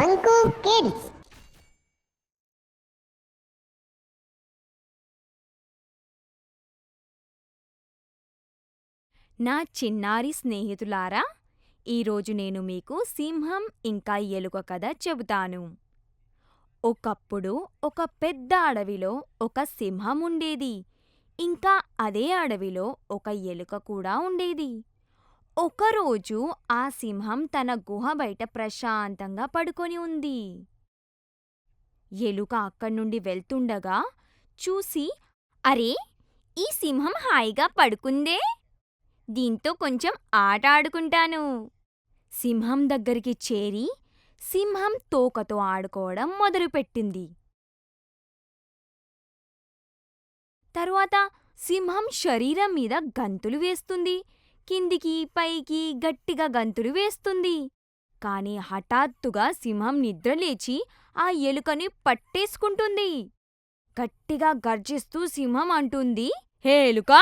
పంకు kids నా చిన్నారి స్నేహితులారా ఈరోజు నేను మీకు సింహం ఇంకా ఎలుక కథ చెబుతాను. ఒకప్పుడు ఒక పెద్ద అడవిలో ఒక సింహం ఉండేది. ఇంకా అదే అడవిలో ఒక ఎలుక కూడా ఉండేది. ఒకరోజు ఆ సింహం తన గుహ బయట ప్రశాంతంగా పడుకొని ఉంది. ఎలుక అక్కడి నుండి వెళ్తుండగా చూసి అరే ఈ సింహం హాయిగా పడుకుందే? దీంతో కొంచెం ఆట ఆడుకుంటాను. సింహం దగ్గరికి చేరి సింహం తోకతో ఆడుకోవడం మొదలుపెట్టింది. తరువాత సింహం శరీరం మీద గంతులు వేస్తుంది. కిందికి పైకి గట్టిగా గంతులు వేస్తుంది. కాని హఠాత్తుగా సింహం నిద్రలేచి ఆ ఎలుకని పట్టేసుకుంటుంది. గట్టిగా గర్జిస్తూ సింహం అంటుంది హే ఎలుక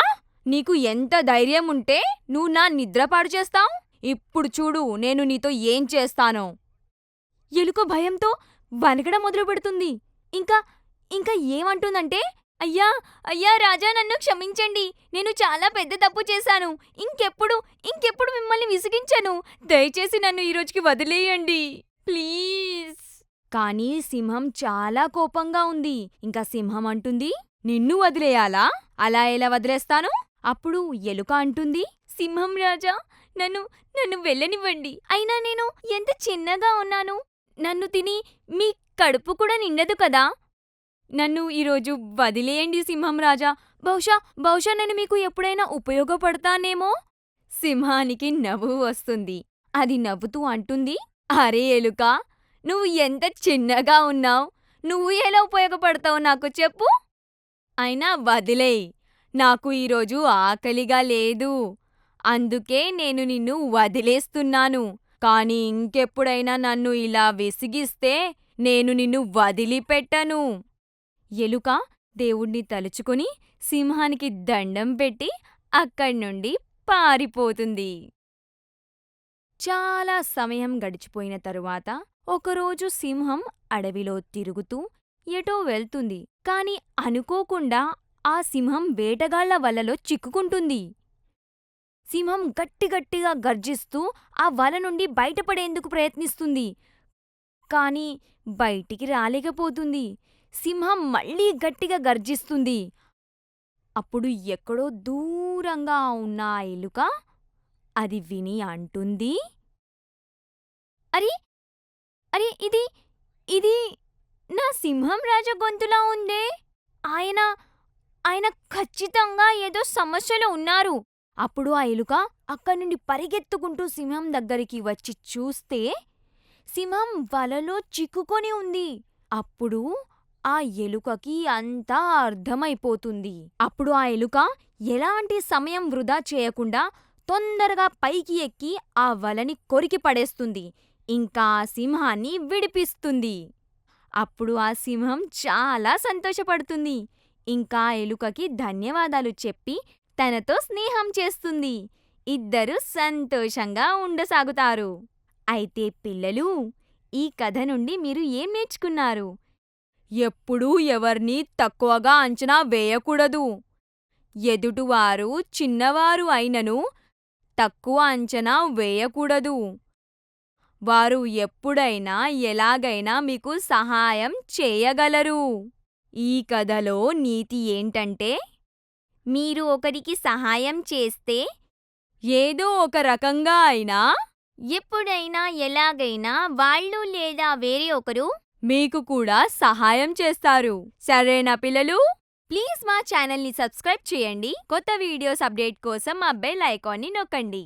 నీకు ఎంత ధైర్యం ఉంటే నువ్వు నా నిద్రపాడు చేస్తావు? ఇప్పుడు చూడు నేను నీతో ఏం చేస్తానో. ఎలుక భయంతో వణకడం మొదలుపెడుతుంది. ఇంకా ఇంకా ఏమంటుందంటే అయ్యా అయ్యా రాజా నన్ను క్షమించండి. నేను చాలా పెద్ద తప్పు చేశాను. ఇంకెప్పుడు ఇంకెప్పుడు మిమ్మల్ని విసిగించను. దయచేసి నన్ను ఈ రోజుకి వదిలేయండి. ప్లీజ్. కానీ సింహం చాలా కోపంగా ఉంది. ఇంకా సింహం అంటుంది నిన్ను వదిలేయాలా? అలా ఎలా వదిలేస్తాను? అప్పుడు ఎలుక అంటుంది సింహం రాజా నన్ను నన్ను వెళ్ళనివ్వండి. అయినా నేను ఎంత చిన్నగా ఉన్నాను? నన్ను తిని మీ కడుపు కూడా నిండదు కదా? నన్ను ఈరోజు వదిలేయండి సింహం రాజా. బహుశా బహుశా నేను మీకు ఎప్పుడైనా ఉపయోగపడతానేమో? సింహానికి నవ్వు వస్తుంది. అది నవ్వుతూ అంటుంది అరే ఎలుక నువ్వు ఎంత చిన్నగా ఉన్నావు? నువ్వు ఎలా ఉపయోగపడతావు నాకు చెప్పు. అయినా వదిలేయ్ నాకు ఈరోజు ఆకలిగా లేదు. అందుకే నేను నిన్ను వదిలేస్తున్నాను. కాని ఇంకెప్పుడైనా నన్ను ఇలా విసిగిస్తే నేను నిన్ను వదిలిపెట్టను. ఎలుక దేవుణ్ణి తలుచుకుని సింహానికి దండం పెట్టి అక్కడ్నుండి పారిపోతుంది. చాలా సమయం గడిచిపోయిన తరువాత ఒకరోజు సింహం అడవిలో తిరుగుతూ ఎటో వెళ్తుంది. కాని అనుకోకుండా ఆ సింహం వేటగాళ్ళ వలలో చిక్కుకుంటుంది. సింహం గట్టిగట్టిగా గర్జిస్తూ ఆ వల నుండి బయటపడేందుకు ప్రయత్నిస్తుంది. కాని బయటికి రాలేకపోతుంది. సింహం మళ్ళీ గట్టిగా గర్జిస్తుంది. అప్పుడు ఎక్కడో దూరంగా ఉన్న ఆ ఎలుక అది విని అంటుంది. అరే అరే ఇది ఇది నా సింహం రాజ గొంతులా ఉందే? ఆయన ఆయన ఖచ్చితంగా ఏదో సమస్యలో ఉన్నారు. అప్పుడు ఆ ఎలుక అక్కడి నుండి పరిగెత్తుకుంటూ సింహం దగ్గరికి వచ్చి చూస్తే సింహం వలలో చిక్కుకొని ఉంది. అప్పుడు ఆ ఎలుకకి అంతా అర్థమైపోతుంది. అప్పుడు ఆ ఎలుక ఎలాంటి సమయం వృధా చేయకుండా తొందరగా పైకి ఎక్కి ఆ వలని కొరికి పడేస్తుంది. ఇంకా సింహాన్ని విడిపిస్తుంది. అప్పుడు ఆ సింహం చాలా సంతోషపడుతుంది. ఇంకా ఎలుకకి ధన్యవాదాలు చెప్పి తనతో స్నేహం చేస్తుంది. ఇద్దరు సంతోషంగా ఉండసాగుతారు. అయితే పిల్లలు ఈ కథ నుండి మీరు ఏం నేర్చుకున్నారు? ఎప్పుడూ ఎవర్నీ తక్కువగా అంచనా వేయకూడదు. ఎదుటివారు చిన్నవారు అయినను తక్కువ అంచనా వేయకూడదు. వారు ఎప్పుడైనా ఎలాగైనా మీకు సహాయం చేయగలరు. ఈ కథలో నీతి ఏంటంటే మీరు ఒకరికి సహాయం చేస్తే ఏదో ఒక రకంగా అయినా ఎప్పుడైనా ఎలాగైనా వాళ్ళు లేదా వేరే ఒకరు మీకు కూడా సహాయం చేస్తారు. సరేనా పిల్లలు? ప్లీజ్ మా ఛానల్ని సబ్స్క్రైబ్ చేయండి. కొత్త వీడియోస్ అప్డేట్ కోసం మా బెల్ ఐకాన్ని నొక్కండి.